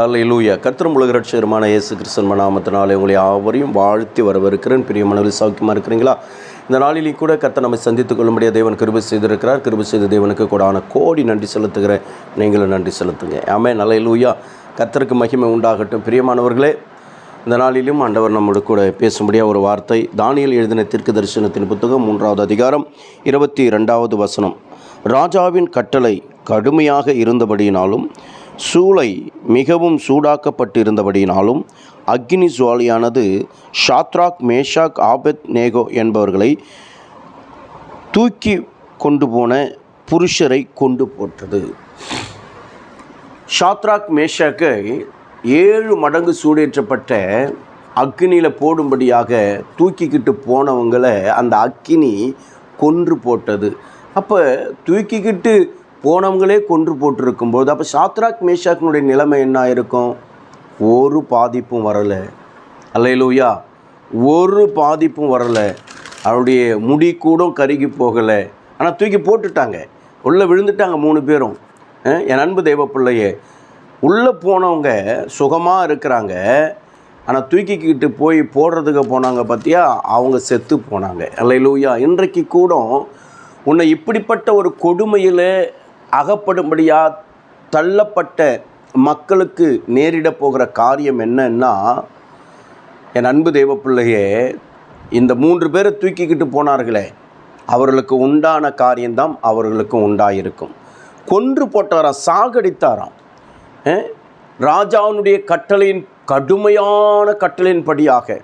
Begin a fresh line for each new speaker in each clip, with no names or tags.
ஹalleluya. கத்திரம் உலகரட்சகரமான இயேசு கிறிஸ்தன் நாமத்தினாலே உங்களை யாவரையும் வாழ்த்தி வரவிருக்கிறேன் பிரியமானவர்கள் சௌக்கியமாக இருக்கிறீங்களா? இந்த நாளிலே கூட கத்தை நம்மை சந்தித்துக் கொள்ளும்படியாக தேவன் கிருபை செய்திருக்கிறார். கிருபை செய்த தேவனுக்கு கூடான கோடி நன்றி செலுத்துகிறேன். நீங்களும் நன்றி செலுத்துங்க. ஆமே நலையிலூயா கர்த்தருக்கு மகிமை உண்டாகட்டும். பிரியமானவர்களே இந்த நாளிலும் ஆண்டவர் நம்மோடு கூட பேசும்படியாக ஒரு வார்த்தை. தானியல் எழுதின தீர்க்க தரிசனத்தின் புத்தகம் மூன்றாவது அதிகாரம் இருபத்தி ரெண்டாவது வசனம். ராஜாவின் கட்டளை கடுமையாக இருந்தபடியினாலும் சூளை மிகவும் சூடாக்கப்பட்டிருந்தபடியினாலும் அக்னி ஜுவாலியானது ஷாத்ராக் மேஷாக் ஆபெத் நேகோ என்பவர்களை தூக்கி கொண்டு போன புருஷரை கொண்டு போட்டது ஷாத்ராக் மேஷாக்கை ஏழு மடங்கு சூடேற்றப்பட்ட அக்னியில் போடும்படியாக தூக்கிக்கிட்டு போனவங்களை அந்த அக்கினி கொன்று போட்டது. அப்போ தூக்கிக்கிட்டு போனவங்களே கொன்று போட்டிருக்கும்போது அப்போ சாத்ராக் மேஷாக்கினுடைய நிலைமை என்ன இருக்கும் ஒரு பாதிப்பும் வரலை. அல்லையிலூயா ஒரு பாதிப்பும் வரலை. அவருடைய முடி கூட கருகி போகலை. ஆனால் தூக்கி போட்டுட்டாங்க. உள்ளே விழுந்துட்டாங்க மூணு பேரும். என் அன்பு தெய்வ பிள்ளையே. உள்ளே போனவங்க சுகமாக இருக்கிறாங்க. ஆனால் தூக்கிக்கிட்டு போய் போடுறதுக்கு போனாங்க பார்த்தியா அவங்க செத்து போனாங்க. அல்லையிலூயா இன்றைக்கு கூட உன்னை இப்படிப்பட்ட ஒரு கொடுமையில் அகப்படும்படியா தள்ளப்பட்ட மக்களுக்கு நேரிடப் போகிற காரியம் என்னன்னா என் அன்பு தெய்வ பிள்ளையே இந்த மூன்று பேரை தூக்கிக்கிட்டு போனார்களே அவர்களுக்கு உண்டான காரியம்தான் அவர்களுக்கு உண்டாயிருக்கும். கொன்று போட்டாராம் சாகடித்தாராம். ராஜாவினுடைய கட்டளையின் கடுமையான கட்டளையின்படியாக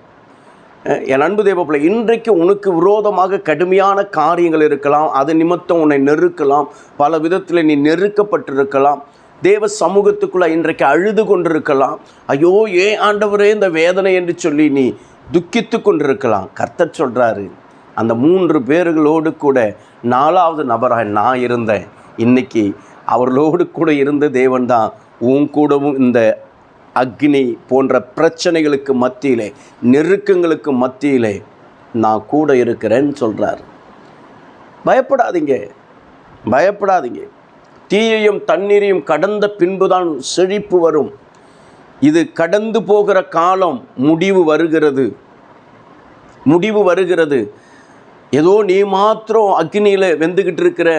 என் அன்பு தேவப்பிள்ளை இன்றைக்கு உனக்கு விரோதமாக கடுமையான காரியங்கள் இருக்கலாம் அது நிமித்தம் உன்னை நெருக்கலாம் பல விதத்தில் நீ நெருக்கப்பட்டிருக்கலாம் தேவ சமூகத்துக்குள்ள இன்றைக்கு அழுது கொண்டிருக்கலாம். ஐயோ ஏன் ஆண்டவரே இந்த வேதனை என்று சொல்லி நீ துக்கித்து கொண்டிருக்கலாம். கர்த்தர் சொல்கிறாரு அந்த மூன்று பேர்களோடு கூட நாலாவது நபராக நான் இருந்தேன். இன்னைக்கு அவர்களோடு கூட இருந்த தேவன் தான் உன் கூடவும் இந்த அக்னி போன்ற பிரச்சனைகளுக்கு மத்தியிலே நெருக்கங்களுக்கு மத்தியிலே நான் கூட இருக்கிறேன்னு சொல்கிறார் பயப்படாதீங்க. பயப்படாதீங்க. தீயையும் தண்ணீரையும் கடந்த பின்புதான் செழிப்பு வரும். இது கடந்து போகிற காலம் முடிவு வருகிறது. முடிவு வருகிறது. ஏதோ நீ மாத்திரம் அக்னியில் வெந்துக்கிட்டு இருக்கிற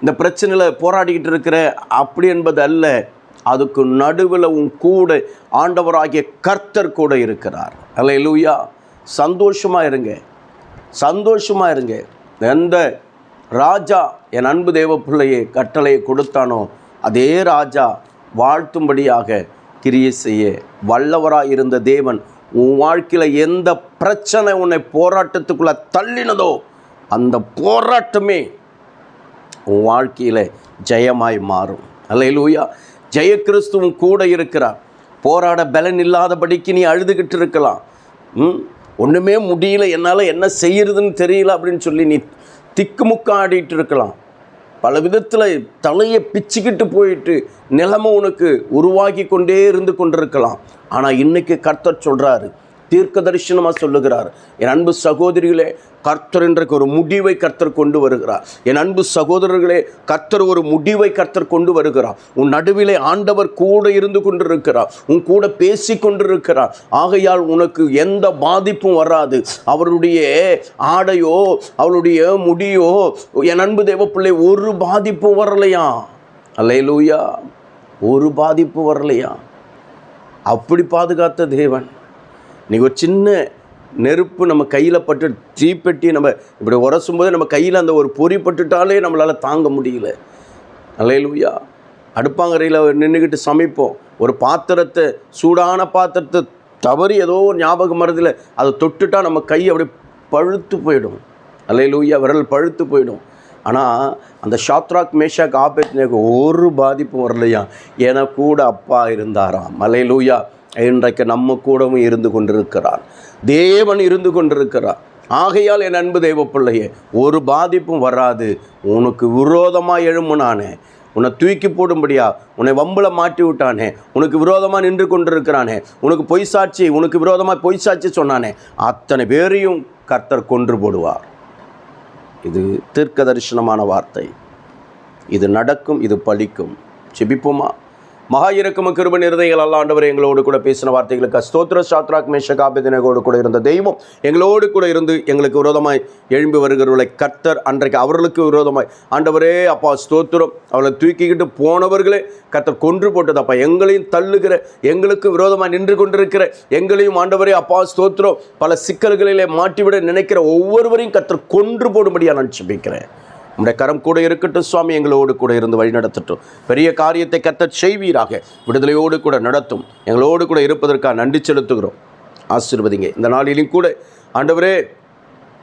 இந்த பிரச்சனையில் போராடிக்கிட்டு இருக்கிற அப்படி என்பது அல்ல. அதுக்கு நடுவில் உன் கூட ஆண்டவராகிய கர்த்தர் கூட இருக்கிறார். அல்ல லூயா சந்தோஷமாக இருங்க. சந்தோஷமாக இருங்க. எந்த ராஜா என் அன்பு தேவ பிள்ளையை கட்டளையை கொடுத்தானோ அதே ராஜா வாழ்த்தும்படியாக கிரியை செய்ய வல்லவராக இருந்த தேவன் உன் வாழ்க்கையில் எந்த பிரச்சனை உன்னை போராட்டத்துக்குள்ளே தள்ளினதோ அந்த போராட்டமே உன் வாழ்க்கையில் ஜெயமாய் மாறும். அல்ல லூயா ஜெயக்கிறிஸ்துவும் கூட இருக்கிறார். போராட பலன் இல்லாதபடிக்கு நீ அழுதுகிட்டு இருக்கலாம். ம்? ஒன்றுமே முடியல என்னால் என்ன செய்யறதுன்னு தெரியல அப்படின்னு சொல்லி நீ திக்குமுக்காடிட்டு இருக்கலாம். பல விதத்தில் தலையை பிச்சுக்கிட்டு போயிட்டு நிலைமை உனக்கு உருவாகி கொண்டே இருந்து கொண்டிருக்கலாம். ஆனால் இன்னைக்கு கர்த்தர் சொல்கிறாரு தீர்க்க தரிசனமாக சொல்லுகிறார். என் அன்பு சகோதரிகளே கர்த்தர் இன்றைக்கு ஒரு முடிவை கர்த்தர் கொண்டு வருகிறார். என் அன்பு சகோதரர்களே கர்த்தர் ஒரு முடிவை கர்த்தர் கொண்டு வருகிறார். உன் நடுவிலே ஆண்டவர் கூட இருந்து கொண்டிருக்கிறார். உன் கூட பேசி கொண்டிருக்கிறார். ஆகையால் உனக்கு எந்த பாதிப்பும் வராது. அவருடைய ஆடையோ அவருடைய முடியோ என் அன்பு தேவப்பிள்ளை ஒரு பாதிப்பும் வரலையா? அல்லேலூயா. ஒரு பாதிப்பு வரலையா? அப்படி பாதுகாத்த தேவன் இன்றைக்கி ஒரு சின்ன நெருப்பு நம்ம கையில் பட்டு தீப்பெட்டி நம்ம இப்படி உரசும்போது நம்ம கையில் அந்த ஒரு பொறி பட்டுட்டாலே நம்மளால் தாங்க முடியல. அலையலூயா அடுப்பாங்கரையில் நின்றுக்கிட்டு சமைப்போம். ஒரு பாத்திரத்தை சூடான பாத்திரத்தை தவறி ஏதோ ஒரு ஞாபகம் மருந்தில் அதை தொட்டுட்டா நம்ம கை அப்படியே பழுத்து போயிடும். அலையலூயா விரல் பழுத்து போயிடும். ஆனால் அந்த ஷாத்ராக் மேஷாக் ஆபேத் ஒரு பாதிப்பும் வரலையா? என கூட அப்பா இருந்தாராம். அலையலூயா இன்றைக்கு நம்ம கூடவும் இருந்து கொண்டிருக்கிறார். தேவன் இருந்து கொண்டிருக்கிறார். ஆகையால் என் அன்பு தெய்வ பிள்ளையே ஒரு பாதிப்பும் வராது. உனக்கு விரோதமாக எழும்புனானே உன்னை தூக்கி போடும்படியா? உன்னை வம்புல மாட்டி விட்டானே. உனக்கு விரோதமாக நின்று கொண்டிருக்கிறானே. உனக்கு பொய் சாட்சி உனக்கு விரோதமாக பொய் சாட்சி சொன்னானே. அத்தனை பேரையும் கர்த்தர் கொன்று போடுவார். இது தீர்க்க தரிசனமான வார்த்தை. இது நடக்கும் இது பலிக்கும் செபிப்போமா மகா இறக்கம கிருப நிறுதைகள் அல்லாண்டவர் எங்களோடு கூட பேசின வார்த்தைகளுக்கு ஸ்தோத்திர சாத்ராக் மேஷகாபிதினகோடு கூட இருந்த தெய்வம் எங்களோடு கூட இருந்து எங்களுக்கு விரோதமாய் எழும்பி வருகிறவர்களை கர்த்தர் அன்றைக்கு அவர்களுக்கு விரோதமாய். ஆண்டவரே அப்பா ஸ்தோத்திரம். அவளை தூக்கிக்கிட்டு போனவர்களே கர்த்தர் கொன்று போட்டது அப்பா. எங்களையும் தள்ளுகிற எங்களுக்கு விரோதமாக நின்று கொண்டிருக்கிற எங்களையும் ஆண்டவரே அப்பா ஸ்தோத்திரம் பல சிக்கல்களிலே மாட்டிவிட நினைக்கிற ஒவ்வொருவரையும் கர்த்தர் கொன்று போடும்படியாக நான் ஜெபிக்கிறேன். உம்முடைய கரம் கூட இருக்கட்டும் சுவாமி எங்களோடு கூட இருந்து வழி நடத்தட்டும் பெரிய காரியத்தை கத்த செய்வீராக விடுதலையோடு கூட நடத்தும். எங்களோடு கூட இருப்பதற்காக நன்றி செலுத்துகிறோம். ஆசீர்வதிங்க. இந்த நாளிலும் கூட ஆண்டவரே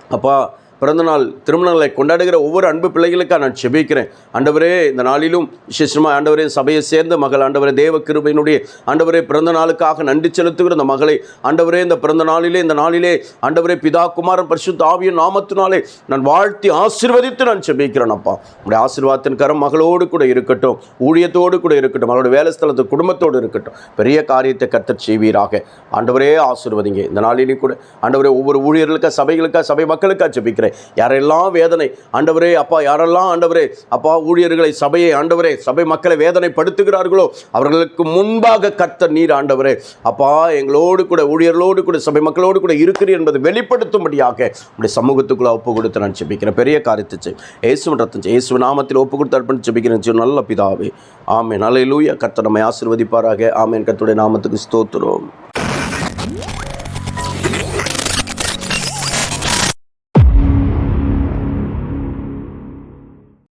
அப்பா பிறந்தநாள் திருமணங்களை கொண்டாடுகிற ஒவ்வொரு அன்பு பிள்ளைகளுக்காக நான் செபிக்கிறேன். ஆண்டவரே இந்த நாளிலும் விசேஷமாக ஆண்டவரே சபையை சேர்ந்த மகள் ஆண்டவரே தேவ கிருபையினுடைய ஆண்டவரே பிறந்த நாளுக்காக நன்றி செலுத்துகிற இந்த மகளை ஆண்டவரே இந்த பிறந்த நாளிலே இந்த நாளிலே ஆண்டவரே பிதா குமாரன் பரிசுத்த ஆவியின் நாமத்தினாலே நான் வாழ்த்தி ஆசிர்வதித்து நான் செபிக்கிறேன் அப்பா. உடைய ஆசீர்வாதத்தின் கரம் மகளோடு கூட இருக்கட்டும் ஊழியத்தோடு கூட இருக்கட்டும் அவளோட வேலை ஸ்தலத்து குடும்பத்தோடு இருக்கட்டும். பெரிய காரியத்தை கத்தர் செய்வீராக. ஆண்டவரே ஆசிர்வதிங்க. இந்த நாளிலையும் கூட ஆண்டவரே ஒவ்வொரு ஊழியர்களுக்காக சபைகளுக்காக சபை மக்களுக்காக ஜெபிக்கிறேன் யாரெல்லாம் வேதனை ஆண்டவரே அப்பா யாரெல்லாம் ஆண்டவரே அப்பா ஊழியர்களை சபையை ஆண்டவரே சபை மக்களை வேதனைப்படுத்துகிறார்களோ அவர்களுக்கு முன்பாக கர்த்தர் நீர் ஆண்டவரே. அப்பா எங்களோடு கூட ஊழியர்களோடு கூட சபை மக்களோடு கூட இருக்கிறீர் என்பதை வெளிப்படுத்தும்படியாக உடைய சமூகத்துக்குள்ள ஒப்பு கொடுத்து நான் ஜெபிக்கிறேன். பெரிய காரியத்தை இயேசு இயேசுவின் ரத்தம் இயேசு நாமத்தில் ஒப்பு கொடுத்து அர்ப்பணித்து செபிக்கிறேன் நல்ல பிதாவே. ஆமென். அல்லேலூயா கர்த்தர் நம்மை ஆசீர்வதிப்பாராக. ஆமேன். கத்துடைய நாமத்துக்கு ஸ்தோத்துறோம்